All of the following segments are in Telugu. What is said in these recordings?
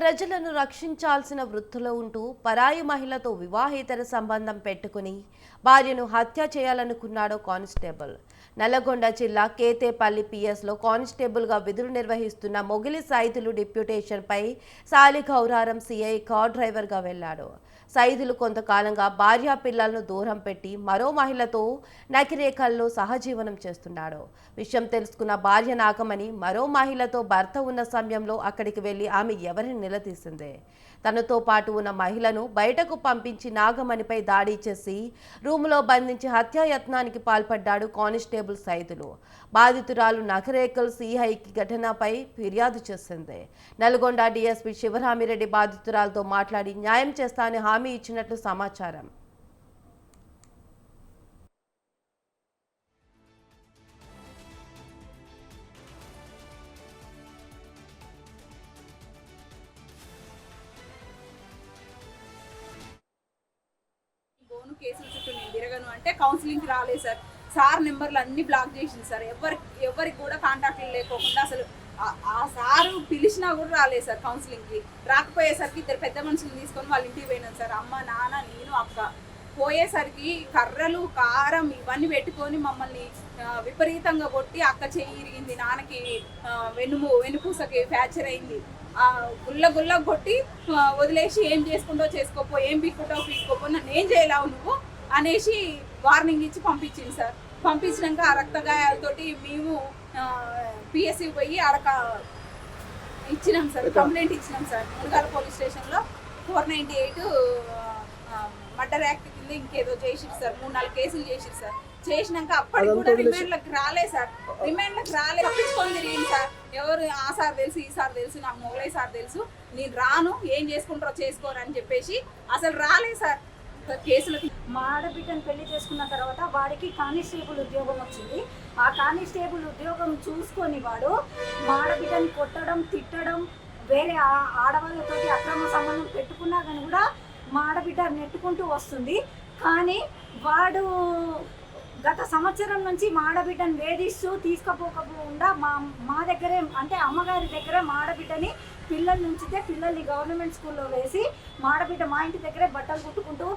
ప్రజలను రక్షించాల్సిన వృత్తిలో ఉంటూ పరాయి మహిళతో వివాహేతర సంబంధం పెట్టుకుని భార్యను హత్య చేయాలనుకున్నాడు కానిస్టేబుల్. నల్లగొండ జిల్లా కేతేపల్లి పిఎస్లో కానిస్టేబుల్గా విధులు నిర్వహిస్తున్న మొగిలి సైదులు డిప్యూటేషన్పై సాలి గౌరారం సిఐ కార్ డ్రైవర్గా వెళ్ళాడు. సైదులు కొంతకాలంగా భార్య పిల్లలను దూరం పెట్టి మరో మహిళతో నకిరేఖల్లో సహజీవనం చేస్తున్నాడు. విషయం తెలుసుకున్న భార్య నాగమని మరో మహిళతో భర్త ఉన్న సమయంలో అక్కడికి వెళ్ళి ఆమె ఎవరిని నిలదీసింది. తనతో పాటు ఉన్న మహిళను బయటకు పంపించి నాగమణిపై దాడి చేసి రూములో బంధించి హత్యాయత్నానికి పాల్పడ్డాడు కానిస్టేబుల్ సైదులు. బాధితురాలు నగరేకల్ సిహైకి ఘటనపై ఫిర్యాదు చేసింది. నల్గొండ డీఎస్పీ శివరామిరెడ్డి బాధితురాలతో మాట్లాడి న్యాయం చేస్తానని హామీ ఇచ్చినట్లు సమాచారం. కేసుల చుట్టూ నేను తిరగను అంటే కౌన్సిలింగ్కి రాలేదు సార్. సార్ నెంబర్లు అన్ని బ్లాక్ చేసింది సార్. ఎవరి ఎవరికి కూడా కాంటాక్ట్లు లేకోకుండా అసలు ఆ- సారు పిలిచినా కూడా రాలేదు సార్ కౌన్సిలింగ్కి రాకపోయేసరికి ఇద్దరు పెద్ద మనుషులు తీసుకొని వాళ్ళ ఇంటికి పోయినాను సార్. అమ్మ నాన్న నేను అక్క. పోయేసరికి కర్రలు కారం ఇవన్నీ పెట్టుకొని మమ్మల్ని విపరీతంగా కొట్టి అక్క చెయ్యి ఇరిగింది నాన్నకి ఆ, వెన్నుము వెన్నుపూసకి ఫ్రాక్చర్ అయింది. గుల్ల గుల్ల కొట్టి వదిలేసి ఏం చేసుకుంటో చేసుకోపో ఏం పీక్కుంటావు పీక్కోపో నన్ను ఏం చేయలేవు నువ్వు అనేసి వార్నింగ్ ఇచ్చి పంపించింది సార్. పంపించినాక ఆ రక్త గాయాలతోటి మేము పిఎస్సి పోయి అడక ఇచ్చినాం సార్ కంప్లైంట్ ఇచ్చినాం సార్. మునగాల పోలీస్ స్టేషన్లో four ninety eight murder act కింద ఇంకేదో చేసిరు సార్ మూడు నాలుగు కేసులు చేసిరు సార్. చేసినాక అప్పటికి కూడా రిమాండ్లకు రాలే సార్. రిమాండ్లకు రాలే తప్పించుకొని తిరిగింది సార్. ఎవరు ఆ సార్ తెలుసు ఈ సార్ తెలుసు నాకు మొగలై సార్ తెలుసు. నేను రాను ఏం చేసుకుంటారో చేసుకోరు అని చెప్పేసి అసలు రాలే సార్. కేసులకి. మా ఆడబిడ్డను పెళ్ళి చేసుకున్న తర్వాత వాడికి కానిస్టేబుల్ ఉద్యోగం వచ్చింది. ఆ కానిస్టేబుల్ ఉద్యోగం చూసుకొని వాడు మా ఆడబిడ్డని కొట్టడం తిట్టడం వేరే ఆ- ఆడవాళ్ళతోటి అక్రమ సంబంధం పెట్టుకున్నా కానీ కూడా మా ఆడబిడ్డ నెట్టుకుంటూ వస్తుంది. కానీ వాడు సంవత్సరం నుంచి మా ఆడబిడ్డను వేధిస్తూ తీసుకుపోకపోకుండా మా మా దగ్గరే అంటే అమ్మగారి దగ్గరే మా ఆడబిడ్డని పిల్లల్ని ఉంచితే పిల్లల్ని గవర్నమెంట్ స్కూల్లో వేసి మా ఆడబిడ్డ మా ఇంటి దగ్గరే బట్టలు కుట్టుకుంటూ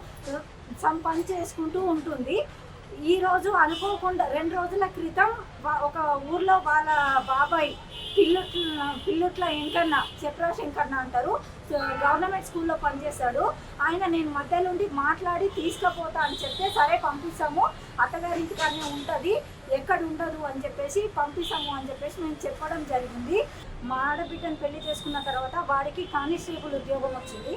సమ్ పని చేసుకుంటూ ఉంటుంది. ఈరోజు అనుకోకుండా రెండు రోజుల క్రితం ఒక ఊర్లో వాళ్ళ బాబాయ్ పిల్లుట్ల పిల్లుట్ల వెంకన్న చక్ర శంకర్ణ అంటారు గవర్నమెంట్ స్కూల్లో పనిచేస్తాడు ఆయన నేను మధ్యలో ఉండి మాట్లాడి తీసుకుపోతా అని చెప్తే అత్తగారింటి కానీ ఉంటుంది ఎక్కడ ఉండదు అని చెప్పేసి పంపిస్తాము అని చెప్పేసి మేము చెప్పడం జరిగింది. మా ఆడబిడ్డను పెళ్ళి చేసుకున్న తర్వాత వాడికి కానిస్టేబుల్ ఉద్యోగం వచ్చింది.